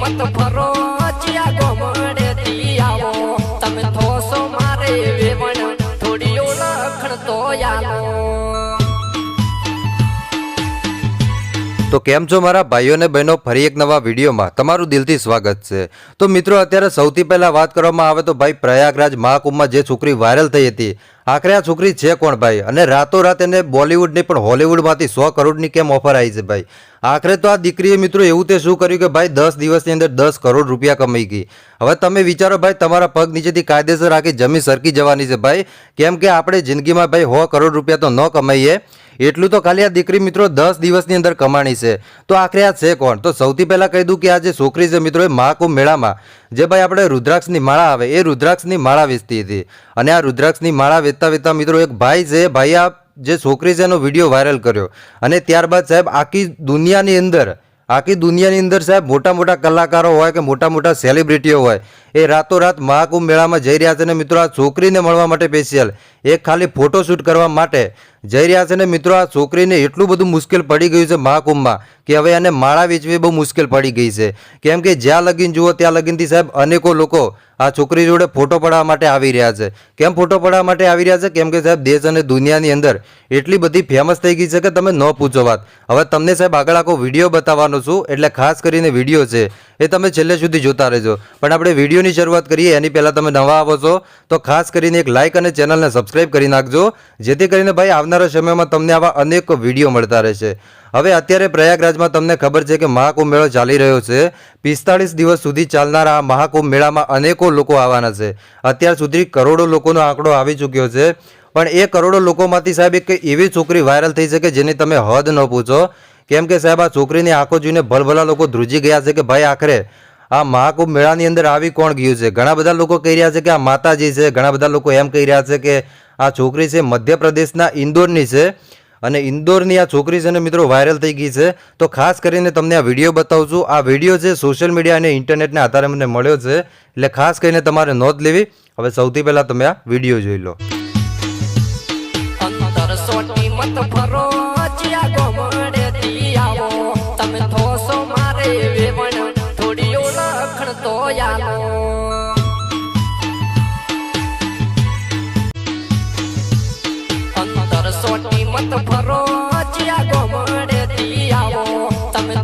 મત ફરો ચિયા ગોમડેથી આવો તમે થોસો મારે વેવણ થોડી ઓળખણ તો યાલો તો કેમ છો મારા ભાઈઓ અને બહેનો? ફરી એક નવા વિડીયોમાં તમારું દિલથી સ્વાગત છે. તો મિત્રો, અત્યારે સૌથી પહેલાં વાત કરવામાં આવે તો ભાઈ પ્રયાગરાજ મહાકુંભમાં જે છોકરી વાયરલ થઈ હતી, આખરે આ છોકરી છે કોણ ભાઈ? અને રાતોરાત એને બોલિવૂડની પણ હોલિવૂડમાંથી સો કરોડની કેમ ઓફર આવી છે ભાઈ? આખરે તો આ દીકરીએ મિત્રો એવું તે શું કર્યું કે ભાઈ દસ દિવસની અંદર દસ કરોડ રૂપિયા કમાઈ ગઈ. હવે તમે વિચારો ભાઈ, તમારા પગ નીચેથી કાયદેસર આખી જમીન સરકી જવાની છે ભાઈ. કેમ કે આપણે જિંદગીમાં ભાઈ સો કરોડ રૂપિયા તો ન કમાઈએ એટલું તો ખાલી આ દીકરી મિત્રો દસ દિવસની અંદર કમાણી છે. તો આખરે આ છે કોણ? તો સૌથી પહેલાં કહી દઉં કે આ જે છોકરી છે મિત્રો એ મહાકુંભ મેળામાં, જે ભાઈ આપણે રુદ્રાક્ષની માળા આવે, એ રુદ્રાક્ષની માળા વેચતી હતી. અને આ રુદ્રાક્ષની માળા વેચતા વેચતા મિત્રો એક ભાઈ છે ભાઈ આ જે છોકરી છે એનો વીડિયો વાયરલ કર્યો. અને ત્યારબાદ સાહેબ આખી દુનિયાની અંદર, આખી દુનિયાની અંદર સાહેબ મોટા મોટા કલાકારો હોય કે મોટા મોટા સેલિબ્રિટીઓ હોય, એ રાતોરાત મહાકુંભ મેળામાં જઈ રહ્યા છે ને મિત્રો આ છોકરીને મળવા માટે સ્પેશિયલ એક ખાલી ફોટોશૂટ કરવા માટે જઈ રહ્યા છે ને મિત્રો, આ છોકરીને એટલું બધું મુશ્કેલ પડી ગયું છે મહાકુંભમાં કે હવે એને માળા વેચવી બહુ મુશ્કેલ પડી ગઈ છે. કેમ કે જ્યાં લગીન જુઓ ત્યાં લગીનથી સાહેબ અનેકો લોકો આ છોકરી જોડે ફોટો પડાવવા માટે આવી રહ્યા છે. કેમ ફોટો પડાવવા માટે આવી રહ્યા છે? કેમ કે સાહેબ દેશ અને દુનિયાની અંદર એટલી બધી ફેમસ થઈ ગઈ છે કે તમે ન પૂછો વાત. હવે તમને સાહેબ આગળ આખો વીડિયો બતાવવાનો છું, એટલે ખાસ કરીને વીડિયો છે. એ તમે છેલ્લે સુધી જોતા રહેજો. પણ આપણે વિડીયોની શરૂઆત કરીએ, એની પહેલાં તમે નવા આવો છો, તો ખાસ કરીને એક લાઇક અને ચેનલને સબસ્ક્રાઇબ કરી નાખજો, જેથી કરીને ભાઈ આવનારા સમયમાં તમને આવા અનેક વીડિયો મળતા રહેશે. હવે અત્યારે પ્રયાગરાજમાં તમને ખબર છે કે મહાકુંભ મેળો ચાલી રહ્યો છે. પિસ્તાળીસ દિવસ સુધી ચાલનારા આ મહાકુંભ મેળામાં અનેકો લોકો આવવાના છે. અત્યાર સુધી કરોડો લોકોનો આંકડો આવી ચૂક્યો છે. પણ એ કરોડો લોકોમાંથી સાહેબ એક એવી છોકરી વાયરલ થઈ છે કે જેની તમે હદ ન પૂછો. કેમ કે સાહેબ, આ છોકરીની આંખો જોઈને ભલભલા લોકો ધ્રુજી ગયા છે કે ભાઈ આખરે આ મહાકુંભ મેળાની અંદર આવી કોણ ગયું છે? ઘણા બધા લોકો કહી રહ્યા છે કે આ માતાજી છે, ઘણા બધા લોકો એમ કહી રહ્યા છે કે આ છોકરી છે મધ્યપ્રદેશના ઇન્દોરની છે અને ઇન્દોરની આ છોકરી છે ને મિત્રો વાયરલ થઈ ગઈ છે. તો ખાસ કરીને તમને આ વીડિયો બતાવું છું. આ વીડિયો છે સોશિયલ મીડિયા અને ઇન્ટરનેટના આધારે મને મળ્યો છે. એટલે ખાસ કરીને તમારે નોંધ લેવી. હવે સૌથી પહેલાં તમે આ વીડિયો જોઈ લો. ખોયાનો અંદર સોટી મત ભરો ચિયા ગોમડે તી આવો. તમે